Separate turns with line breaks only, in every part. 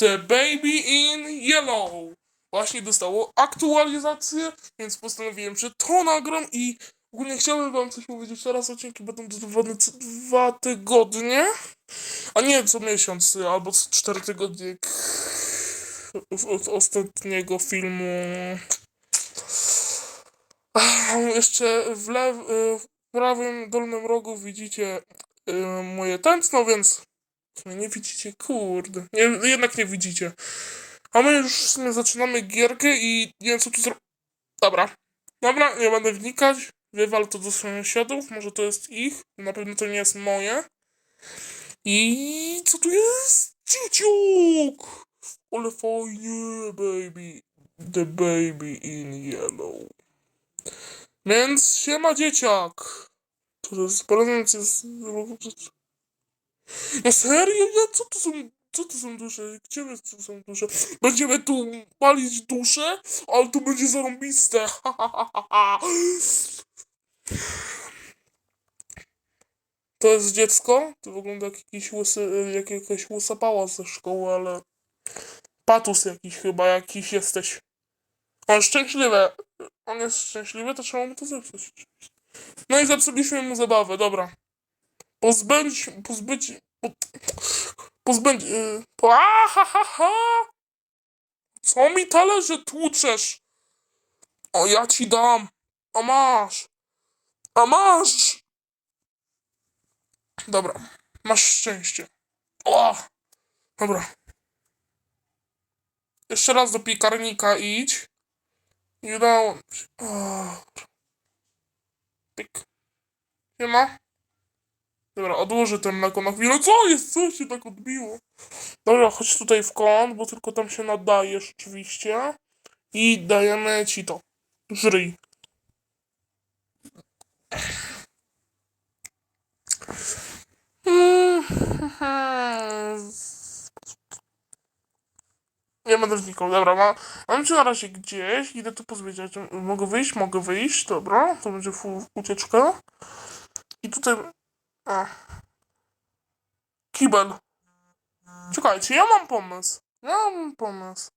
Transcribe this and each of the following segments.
The Baby in Yellow właśnie dostało aktualizację, więc postanowiłem, że to nagram i ogólnie chciałbym wam coś powiedzieć. Teraz odcinki będą dodawane co dwa tygodnie, a nie co miesiąc albo co cztery tygodnie od ostatniego filmu. Jeszcze w, lew, y, w prawym dolnym rogu widzicie y, moje tętno, więc sumie nie widzicie, kurde, nie, jednak nie widzicie. A my już zaczynamy gierkę i nie wiem co tu zrobić. Dobra. Dobra, nie będę wnikać. Wywal to do sąsiadów, może to jest ich. Na pewno to nie jest moje. I co tu jest? Dzieciuk! Ale fajnie, baby. The baby in yellow. Więc siema dzieciak. To jest prezent jest... No serio? Ja, co to są... Co to są dusze? Gdzie tu są dusze? Będziemy tu palić dusze, ale to będzie zarąbiste. Ha. To jest dziecko? To wygląda jak jakiś łysy, jak jakaś łysa pała ze szkoły, ale... Patus jakiś chyba, jakiś jesteś. On szczęśliwy. On jest szczęśliwy, to trzeba mu to zepsuć. No i zepsuliśmy mu zabawę, dobra. Pozbędź, pozbyć, po, pozbędź, yy, ha, ha, ha. Co mi talerze tłuczesz? O, ja ci dam. A masz. A masz. Dobra, masz szczęście. O, dobra. Jeszcze raz do piekarnika idź. I udało mi się. Pyk. Nie ma? Dobra, odłożę ten mleko na chwilę. Co jest? Co się tak odbiło? Dobra, chodź tutaj w kąt, bo tylko tam się nadajesz oczywiście. I dajemy ci to. Żryj. Nie będę znikał, dobra, ma, mam cię na razie gdzieś, idę tu pozwiedziać. Mogę wyjść? Mogę wyjść, dobra, to będzie ucieczka. I tutaj... A. Kibel. Czekajcie, ja mam pomysł. Ja mam pomysł.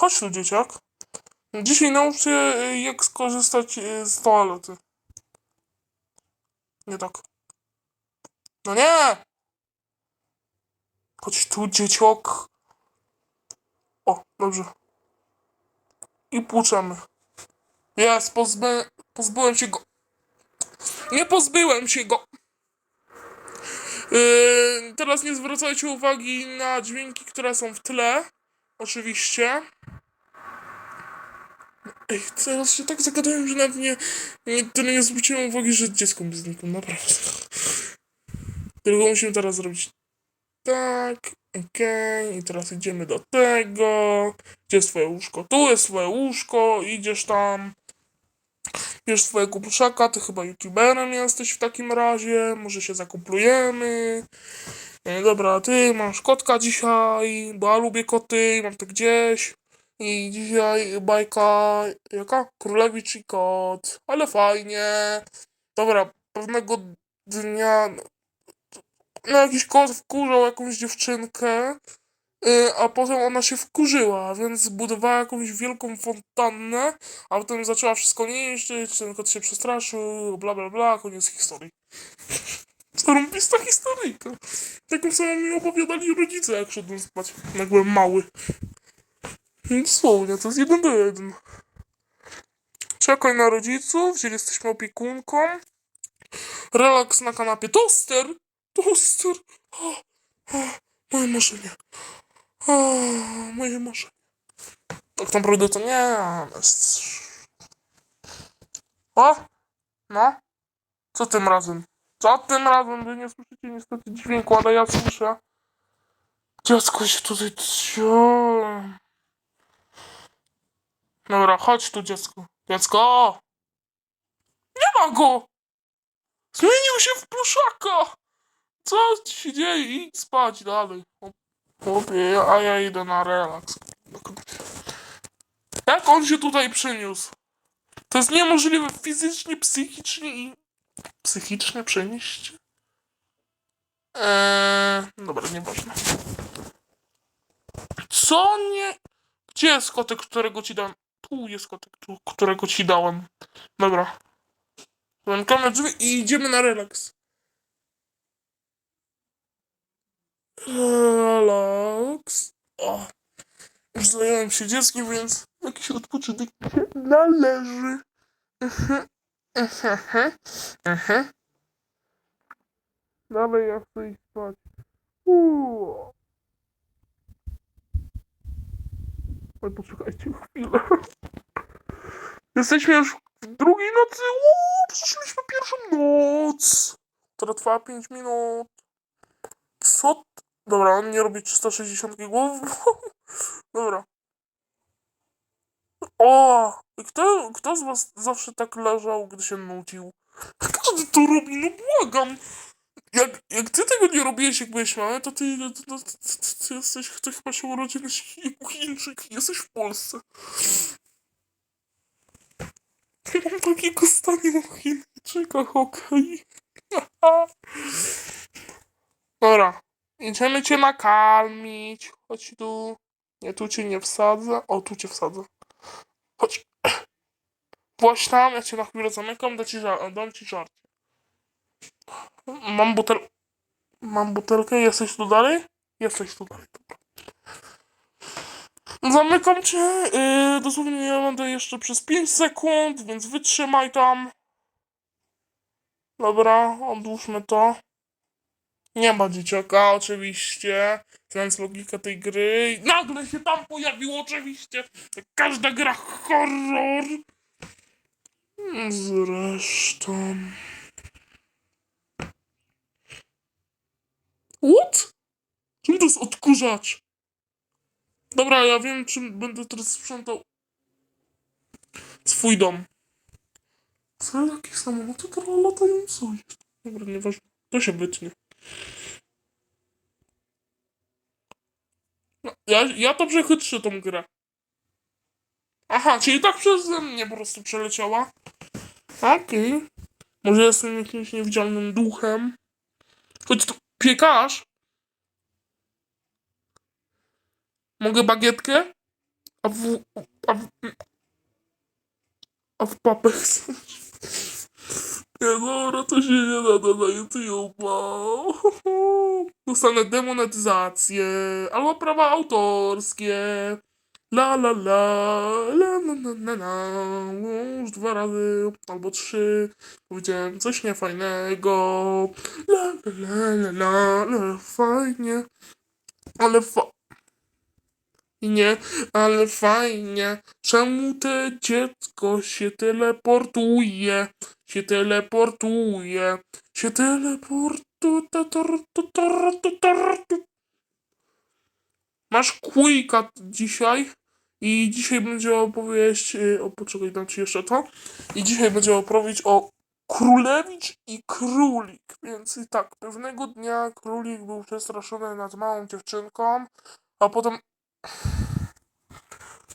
Chodź tu, dzieciak. Dzisiaj naucz się, y, jak skorzystać y, z toalety. Nie tak. No nie! Chodź tu, dzieciok. O, dobrze. I płuczemy. Jest, pozbę... pozbyłem się go. Nie pozbyłem się go. Yy, teraz nie zwracajcie uwagi na dźwięki, które są w tle. Oczywiście. Ej, teraz się tak zagadałem, że nawet nie, nie, tyle nie zwróciłem uwagi, że dziecko mi znikło, naprawdę. Tylko musimy teraz zrobić tak, okej, i teraz idziemy do tego. Gdzie jest twoje łóżko? Tu jest twoje łóżko, idziesz tam. Bierz swojego pluszaka, ty chyba youtuberem jesteś w takim razie, może się zakumplujemy. E, dobra, ty masz kotka dzisiaj, bo ja lubię koty, mam to gdzieś. I dzisiaj bajka, jaka? Królewicz i kot, ale fajnie. Dobra, pewnego dnia no jakiś kot wkurzał jakąś dziewczynkę, a potem ona się wkurzyła, więc zbudowała jakąś wielką fontannę, a potem zaczęła wszystko niszczyć, ten kot się przestraszył, bla bla bla, koniec historii. Zarąbista historyjka. Taką samą mi opowiadali rodzice, jak szedłem spać, jak byłem mały. Dosłownie, to jest jeden do jeden. Czekaj na rodziców, gdzie jesteśmy opiekunką. Relaks na kanapie. Toster! Toster! O, o, moje marzenie. O, moje marzenie. Tak naprawdę to nie, s- O! No? Co tym razem? Co tym razem? Wy nie słyszycie niestety dźwięku, ale ja słyszę. Dziecko się tutaj. Dobra, chodź tu dziecko. Dziecko! Nie ma go! Zmienił się w pluszaka! Co się dzieje? Idź spać dalej. Chłopie, a ja idę na relaks. Jak on się tutaj przyniósł? To jest niemożliwe fizycznie, psychicznie i... Psychicznie przenieść? Eee, dobra, nieważne. Co nie? Gdzie jest kotek, którego ci dałem? Tu jest kotek, którego ci dałem. Dobra. Zamykamy drzwi i idziemy na relaks. Relaks. O. Już zająłem się dzieckiem, więc jakiś odpoczynek się należy. Mhm. Mhm. Mhm. Dalej ja chcę iść spać. Uuu. Oj, poczekajcie chwilę. Jesteśmy już w drugiej nocy. Uuu, przeszliśmy pierwszą noc. Która trwa 5 minut. Co? Dobra, on nie robi 360 głów. Dobra. O! Kto, kto z was zawsze tak leżał, gdy się nudził? Każdy to robi, no błagam. Jak, jak ty tego nie robiłeś, jak byłeś mały, to ty, to, to, to, to, ty jesteś, ty chyba się urodziłeś jako Chińczyk jesteś w Polsce. Mam takiego stanie o Chińczykach, okej. Dobra, idziemy cię nakarmić. Chodź tu. Nie, tu cię nie wsadzę. O, tu cię wsadzę. Chodź. Właśnie tam, ja cię na chwilę zamykam, dam ci, dam ci żarcie. Mam butel... Mam butelkę, jesteś tu dalej? Jesteś tu dalej, dobra. Zamykam cię, yy, dosłownie ja będę jeszcze przez 5 sekund, więc wytrzymaj tam. Dobra, odłóżmy to. Nie ma dzieciaka, oczywiście, znając logikę tej gry. I Nagle się tam pojawił, oczywiście, każda gra horror. Zresztą... What? Czym to jest odkurzacz? Dobra, ja wiem, czym będę teraz sprzątał swój dom. Co jakie samoloty teraz latają? Co jest? Dobra, nieważne. To się wytnie. Ja, ja to przechytrzę tą grę. Aha, czyli tak przeze mnie po prostu przeleciała. Okej. Może jestem jakimś niewidzialnym duchem. Choć to piekarz. Mogę bagietkę? A w... A w... A w papę chcesz? Nie dobra, to się nie nada na YouTube'a. Dostanę demonetyzację albo prawa autorskie. La la la, la la la la la. Już dwa razy albo trzy powiedziałem coś niefajnego. La la la la la, fajnie. Ale fa... Nie, ale fajnie. Czemu te dziecko się teleportuje? Się teleportuje. Się teleportuje. Masz kujka dzisiaj. I dzisiaj będzie opowieść. y, O, poczekaj, dam ci jeszcze to. I dzisiaj będzie opowieść o Królewicz i Królik. Więc i tak, pewnego dnia Królik był przestraszony nad małą dziewczynką, a potem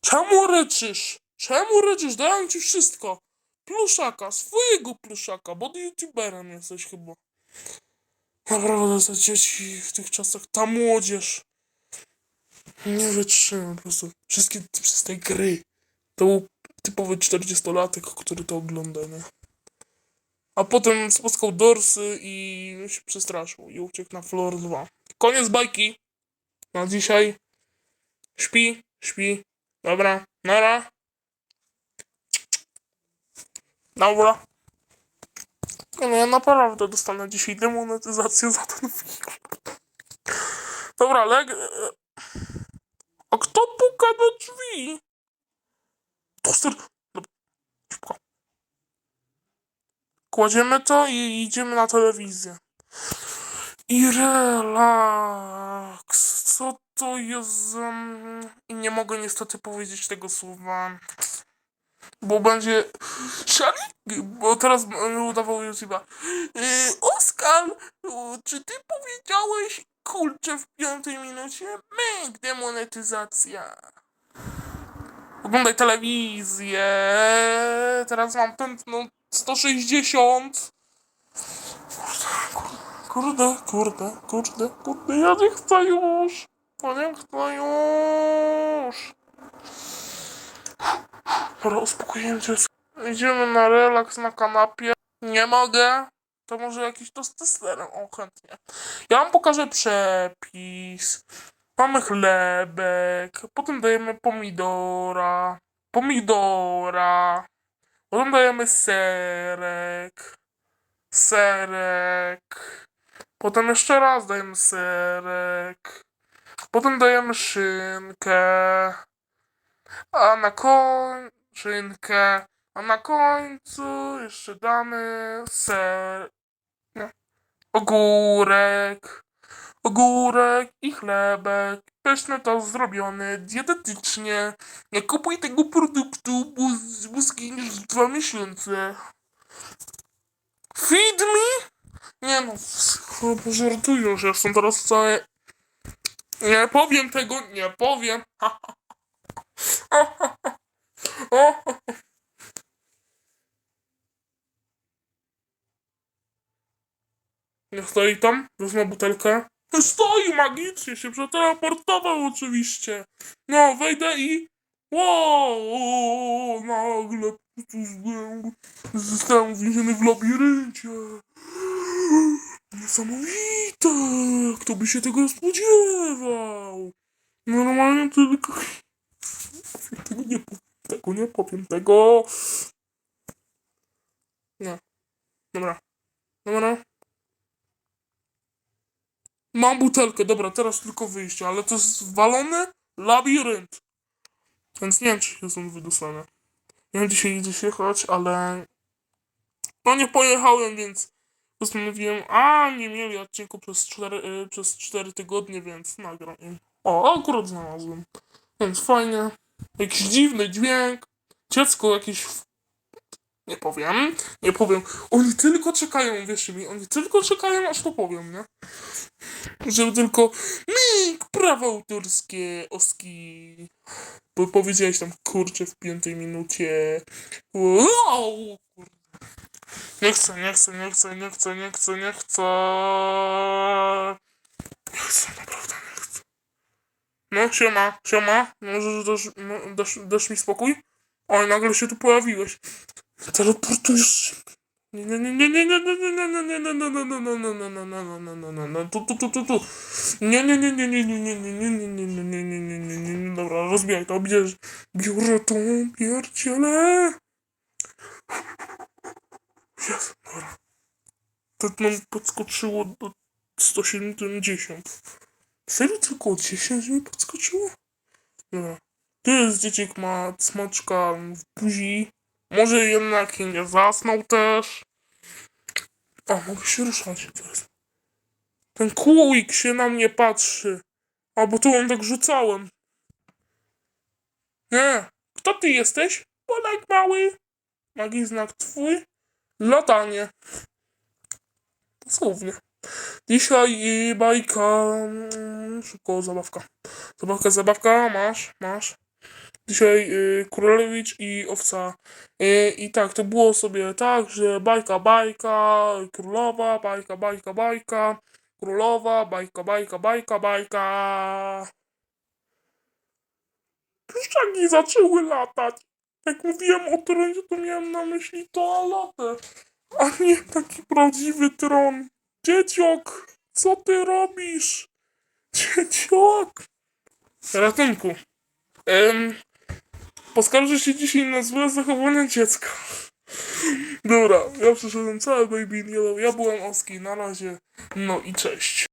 Czemu ryczysz? Czemu ryczysz? Dałem ci wszystko. Pluszaka, swojego pluszaka, bo youtuberem jesteś chyba. Naprawdę te dzieci w tych czasach, ta młodzież. Nie wytrzymam po prostu. Wszystkie przez te gry. To był typowy 40-latek, który to ogląda, nie? A potem spotkał Dorsy i się przestraszył i uciekł na Floor 2. Koniec bajki. Na dzisiaj. Śpi, śpi. Dobra, nara. Dobra. Nie, No ja naprawdę dostanę dzisiaj demonetyzację za ten film. Dobra, leg... A kto puka do drzwi? Toster... Szybko. Kładziemy to i idziemy na telewizję. I relaks. Co to jest za... I nie mogę niestety powiedzieć tego słowa. Bo będzie... Szalik? Bo teraz udawał YouTube'a. Yy, Oskar, yy, czy ty powiedziałeś kurczę w piątej minucie? Myk, demonetyzacja. Oglądaj telewizję. Teraz mam tętno 160. Kurde, kurde, kurde, kurde, ja nie chcę już. Ja nie chcę już. Dobra, uspokoiłem dziecko. Idziemy na relaks na kanapie. Nie mogę. To może jakiś testosteron, o chętnie. Ja wam pokażę przepis. Mamy chlebek, potem dajemy pomidora, pomidora, potem dajemy serek, serek, potem jeszcze raz dajemy serek, potem dajemy szynkę, a na końcu szynkę, a na końcu jeszcze damy ser, nie, ogórek, ogórek i chlebek. Pyszny to zrobiony dietetycznie. Nie kupuj tego produktu, bo, bo zginiesz dwa miesiące. Feed me? Nie no, chyba żartują, że są teraz całe... Nie powiem tego, nie powiem. Nie stoi tam? Wezmę butelkę. Stoi magicznie, się przeteleportował oczywiście. No, wejdę i... Wow, nagle zostałem uwięziony w labiryncie. Niesamowite! Kto by się tego spodziewał? Normalnie tylko... Tego nie tego nie powiem, tego... Nie. Dobra. Dobra. Mam butelkę, dobra, teraz tylko wyjście, ale to jest walony labirynt. Więc nie wiem, czy się stąd wydostanę. Nie wiem, dzisiaj idzie jechać, ale... No nie pojechałem, więc postanowiłem, a nie mieli odcinku przez 4, y, przez 4 tygodnie, więc nagram im. O, akurat znalazłem. Więc fajnie. Jakiś dziwny dźwięk. Dziecko jakieś... Nie powiem, nie powiem. Oni tylko czekają, wierzcie mi, oni tylko czekają, aż to powiem, nie? Żeby tylko Mik, prawa autorskie, oski. Bo powiedziałeś tam kurczę w piątej minucie. Wow! Nie chcę, nie chcę, nie chcę, nie chcę, nie chcę, nie chcę. Nie chcę, naprawdę nie chcę. No, siema, siema. Może dasz, no, dasz, dasz mi spokój? Oj, nagle się tu pojawiłeś. Teleportujesz. Nie, nie, nie, nie, nie, nie, nie, nie, nie, nie, nie, nie, tu, tu, tu, tu, tu. Nie, nie, nie, nie, nie, nie, nie, nie, nie, nie, nie, nie, nie, nie, nie, nie, nie, nie, dobra, rozbijaj to, bierz, biorę tą pierdzielę. Jest, dobra. Tak nam podskoczyło do 170. Serio tylko o 10 mi podskoczyło? Dobra. Tu jest dzieciak ma smoczka w buzi. Może jednak nie zasnął też. A, mogę się ruszać teraz. Ten kółik się na mnie patrzy. A, bo tu on tak rzucałem. Nie. Kto ty jesteś? Polek mały. Jaki znak twój? Latanie. Dosłownie. Dzisiaj y, bajka... mm, Szybko, zabawka. Zabawka, zabawka. Masz, masz. Dzisiaj y, królewicz i owca. Y, I tak, to było sobie tak, że bajka, bajka, królowa, bajka, bajka, bajka, królowa, bajka, bajka, bajka, bajka. Puszczaki zaczęły latać. Jak mówiłem o tronie, to miałem na myśli toaletę, a nie taki prawdziwy tron. Dzieciok, co ty robisz? Dzieciok! Ratunku. Em, poskarżę się dzisiaj na złe zachowanie dziecka. Dobra, ja przeszedłem całe baby yellow, ja byłem Oski, na razie. No i cześć.